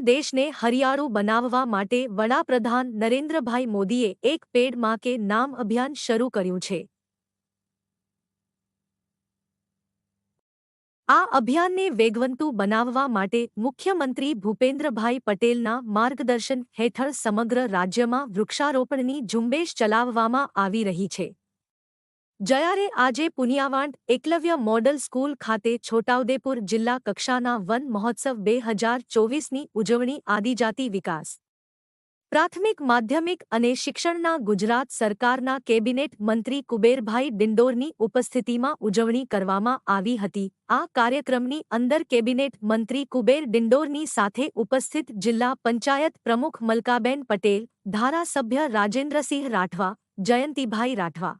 દેશને હરિયાળું બનાવવા માટે વડાપ્રધાન નરેન્દ્રભાઈ મોદીએ એક પેડમાં કે નામ અભિયાન શરૂ કર્યું છે. આ અભિયાનને વેગવંતુ બનાવવા માટે મુખ્યમંત્રી ભૂપેન્દ્રભાઈ પટેલના માર્ગદર્શન હેઠળ સમગ્ર રાજ્યમાં વૃક્ષારોપણની ઝુંબેશ ચલાવવામાં આવી રહી છે. જયારે આજે પુનિયાવાંડ એકલવ્ય મોડલ સ્કૂલ ખાતે છોટાઉદેપુર જિલ્લા કક્ષાના વન મહોત્સવ બે હજાર ચોવીસની ઉજવણી આદિજાતિ વિકાસ. પ્રાથમિક, માધ્યમિક અને શિક્ષણના ગુજરાત સરકારના કેબિનેટ મંત્રી કુબેરભાઈ ડિંડોરની ઉપસ્થિતિમાં ઉજવણી કરવામાં આવી હતી. આ કાર્યક્રમની અંદર કેબિનેટ મંત્રી કુબેર ડિંડોરની સાથે ઉપસ્થિત જિલ્લા પંચાયત પ્રમુખ મલકાબેન પટેલ, ધારાસભ્ય રાજેન્દ્રસિંહ રાઠવા, જયંતિભાઈ રાઠવા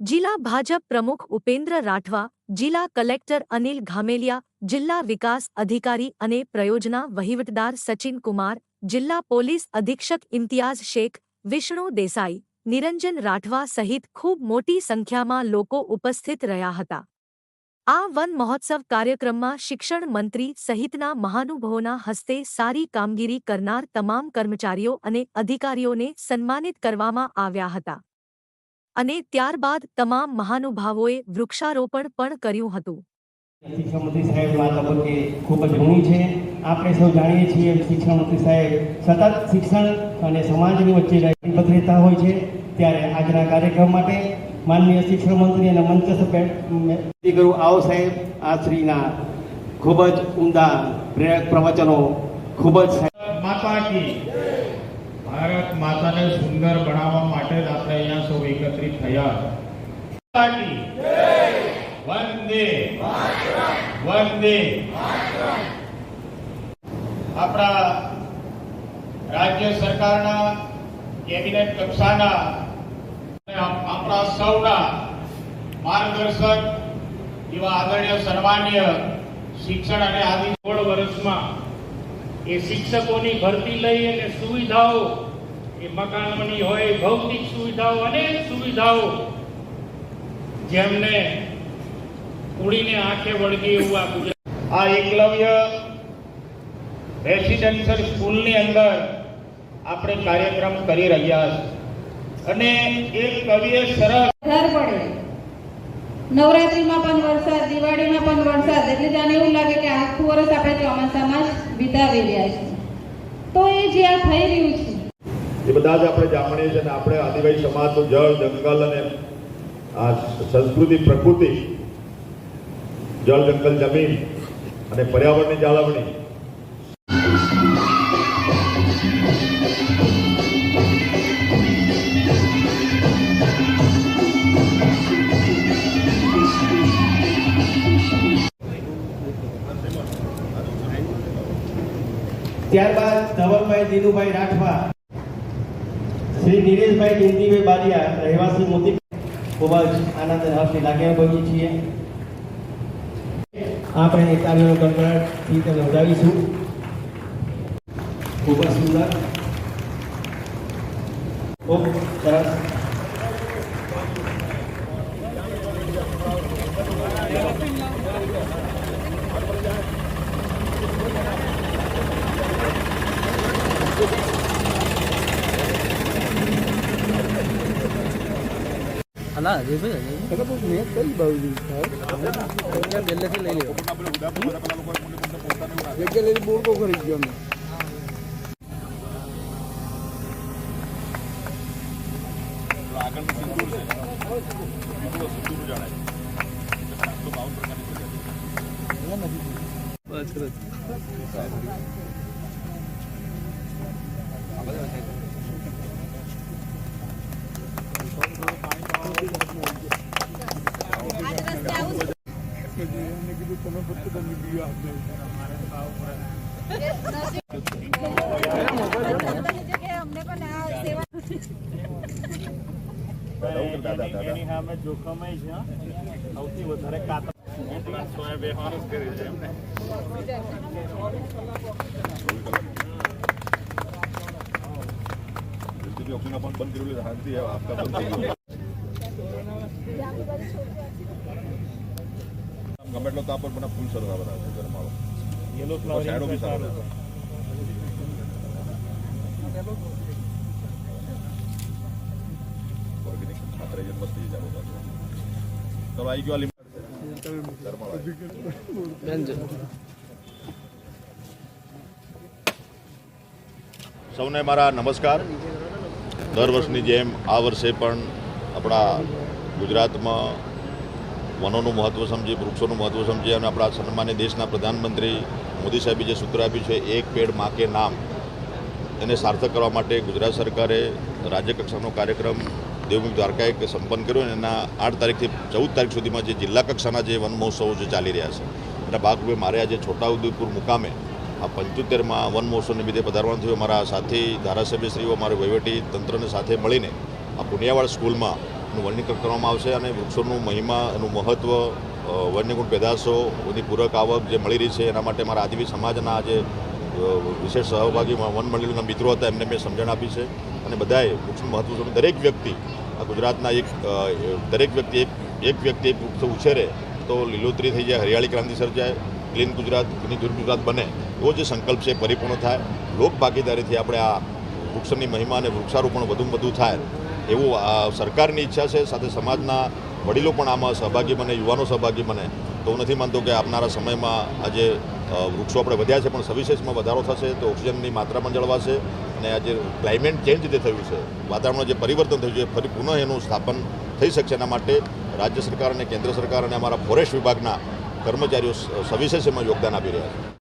જિલ્લા ભાજપ પ્રમુખ ઉપેન્દ્ર રાઠવા, જિલ્લા કલેક્ટર અનિલ ઘામેલિયા, જિલ્લા વિકાસ અધિકારી અને પ્રયોજના વહીવટદાર સચિન કુમાર, જિલ્લા પોલીસ અધિક્ષક ઇમ્તિયાઝ શેખ, વિષ્ણુ દેસાઈ, નિરંજન રાઠવા સહિત ખૂબ મોટી સંખ્યામાં લોકો ઉપસ્થિત રહ્યા હતા. આ વન મહોત્સવ કાર્યક્રમમાં શિક્ષણ મંત્રી સહિતના મહાનુભાવોના હસ્તે સારી કામગીરી કરનાર તમામ કર્મચારીઓ અને અધિકારીઓને સન્માનિત કરવામાં આવ્યા હતા. અને ત્યારબાદ તમામ મહાનુભાવોએ વૃક્ષારોપણ પણ કર્યું હતું. શિક્ષણ મંત્રી સાહેબ આ તબક્કે ખૂબ જ ઋણી છે. આપણે સૌ જાણીએ છીએ શિક્ષણ મંત્રી સાહેબ સતત શિક્ષણ અને સમાજની વચ્ચે પ્રતિબદ્ધ રહેતા હોય છે. ત્યારે આજના કાર્યક્રમ માટે માનનીય શિક્ષણ મંત્રી અને મંચ ગુરુ કરું આવો સાહેબ આ શ્રીના ખૂબ જ ઉમદા પ્રેરક પ્રવચનો ખૂબ જ માતા કી ભારત માતાને સુંદર બનાવવા માટે જ આપણે અહીંયા સૌ એકત્રિત થયા. વંદે. વંદે. આપણા રાજ્ય સરકારના કેબિનેટ કક્ષાના આપણા સૌના માર્ગદર્શક એવા આદરણીય સન્માન્ય શિક્ષણ અને આદિ સોળ વર્ષમાં એ શિક્ષકોની ભરતી લઈ અને સુવિધાઓ એ મકાનોની હોય ભૌતિક સુવિધાઓ અનેક સુવિધાઓ. જેમને ઉડીને આંખે વળગી એવું આ ગુજરાત આ એકલવ્ય રેસિડેન્શિયલ સ્કૂલની અંદર આપણે કાર્યક્રમ કરી રહ્યા છે. અને એક કવિએ સરસ વધારે પડે. નવરાત્રીમાં પણ વરસાદ દિવાળીમાં પણ વરસાદ એટલે જાણે એવું લાગે કે આખું વર્ષ આપણે ચોમાસામાં જ વિતાવી રહ્યા છીએ. તો એ જે આ થઈ રહ્યું છે એ બધા જ આપણે જાણીએ છીએ અને આપણે આદિવાસી સમાજનું જળ, જંગલ અને આ સંસ્કૃતિ, પ્રકૃતિ, જળ, જંગલ, જમીન અને પર્યાવરણની જાળવણી. ત્યારબાદ ધવલભાઈ, દિનુભાઈ રાઠવા શ્રી નિલેશભાઈ જયંતિભાઈ બારિયા રહેવાસી મોતી ખૂબ જ આનંદ અને હર્ષની લાગણી અનુભવીએ છીએ. આપણે તાળીઓનો ગણગણાટથી તેમને વધાવીશું. ખૂબ જ સુંદર. ખૂબ સરસ. ના હરીભાઈ એટલે બહુ મેં કઈ બાજુ પહેલેથી લઈ લેવો જગ્યા લઈને બહુ બહુ કરી ગયો અમે. બસ એની સામે જોખમય છે હં. સૌથી વધારે કાતર જેથી ઓક્સિજન પણ બંધ કરેલું છે શાંતિ આપતા બંધ થઈ ગયું આમ ગમે એટલો તાપ પણ મને ફૂલ સરસ આવે છે ગરમાળો. યલો સાઈડો બી સારો ઓર્ગેનિક માત્ર આવી ગયો સૌને મારા નમસ્કાર. દર વર્ષની જેમ આ વર્ષે પણ આપણા ગુજરાતમાં વનોનું મહત્ત્વ સમજી વૃક્ષોનું મહત્ત્વ સમજી અને આપણા સન્માન્ય દેશના પ્રધાનમંત્રી મોદી સાહેબે જે સૂત્ર આપ્યું છે, એક પેડમાં કે નામ એને સાર્થક કરવા માટે ગુજરાત સરકારે રાજ્ય કક્ષાનો કાર્યક્રમ દેવભૂમિ દ્વારકાએ સંપન્ન કર્યો અને એના આઠ તારીખથી ચૌદ તારીખ સુધીમાં જે જિલ્લા કક્ષાના જે વન મહોત્સવો જે ચાલી રહ્યા છે, એના ભાગરૂપે મારે આજે છોટાઉદેપુર મુકામે આ પંચોતેરમાં વન મહોત્સવને લીધે પધારવાનું થયું. મારા સાથી ધારાસભ્યશ્રીઓ મારા વહીવટી તંત્રને સાથે મળીને આ પુનિયાવાડ સ્કૂલમાં એનું વર્ણીકરણ કરવામાં આવશે અને વૃક્ષોનું મહિમા એનું મહત્ત્વ વન્યગુણ પેદાશો એની પૂરક આવક જે મળી રહી છે, એના માટે મારા આદિવી સમાજના જે વિશેષ સહભાગી વન મિત્રો હતા, એમને મેં સમજણ આપી છે. અને બધાએ વૃક્ષનું મહત્વ છે દરેક વ્યક્તિ, આ ગુજરાતના એક દરેક વ્યક્તિ એક એક વ્યક્તિ એક વૃક્ષ ઉછેરે તો લીલોતરી થઈ જાય, હરિયાળી ક્રાંતિ સર્જાય, ક્લીન ગુજરાત ક્લીન ગુજરાત બને, એવો જે સંકલ્પ છે પરિપૂર્ણ થાય. લોક ભાગીદારીથી આપણે આ વૃક્ષની મહિમા અને વૃક્ષારોપણ વધુમાં વધુ થાય. એવું સરકારની ઈચ્છા છે, સાથે સમાજના વડીલો પણ આમાં સહભાગી બને, યુવાનો સહભાગી બને. તો હું નથી માનતો કે આવનારા સમયમાં આજે વૃક્ષો આપણે વધ્યા છે, પણ સવિશેષમાં વધારો થશે તો ઓક્સિજનની માત્રા પણ જળવાશે અને આજે ક્લાઇમેટ ચેન્જ જે થયું છે, વાતાવરણમાં જે પરિવર્તન થયું છે ફરી પુનઃ એનું સ્થાપન થઈ શકશે. એના માટે રાજ્ય સરકાર અને કેન્દ્ર સરકાર અને અમારા ફોરેસ્ટ વિભાગના કર્મચારીઓ સવિશેષ એમાં યોગદાન આપી રહ્યા છે.